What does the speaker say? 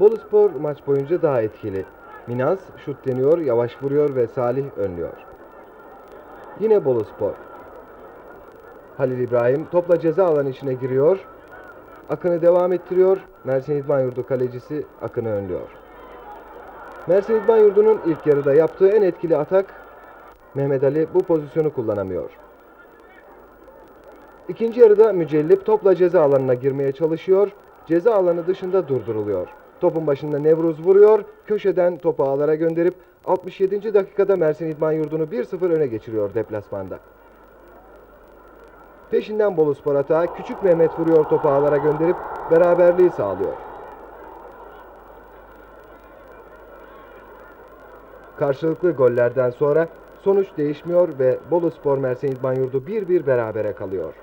Boluspor maç boyunca daha etkili. Minaz şut deniyor, yavaş vuruyor ve Salih önlüyor. Yine Boluspor. Halil İbrahim topla ceza alanı içine giriyor. Akın'ı devam ettiriyor. Mersin İdman Yurdu kalecisi Akın'ı önlüyor. Mersin İdman Yurdu'nun ilk yarıda yaptığı en etkili atak Mehmet Ali bu pozisyonu kullanamıyor. İkinci yarıda Mücellip topla ceza alanına girmeye çalışıyor. Ceza alanı dışında durduruluyor. Topun başında Nevruz vuruyor. Köşeden topu ağlara gönderip 67. dakikada Mersin İdman Yurdu'nu 1-0 öne geçiriyor deplasmanda. Peşinden Boluspor atağı Küçük Mehmet vuruyor topu ağlara gönderip beraberliği sağlıyor. Karşılıklı gollerden sonra sonuç değişmiyor ve Boluspor Mersin İdman Yurdu 1-1 berabere kalıyor.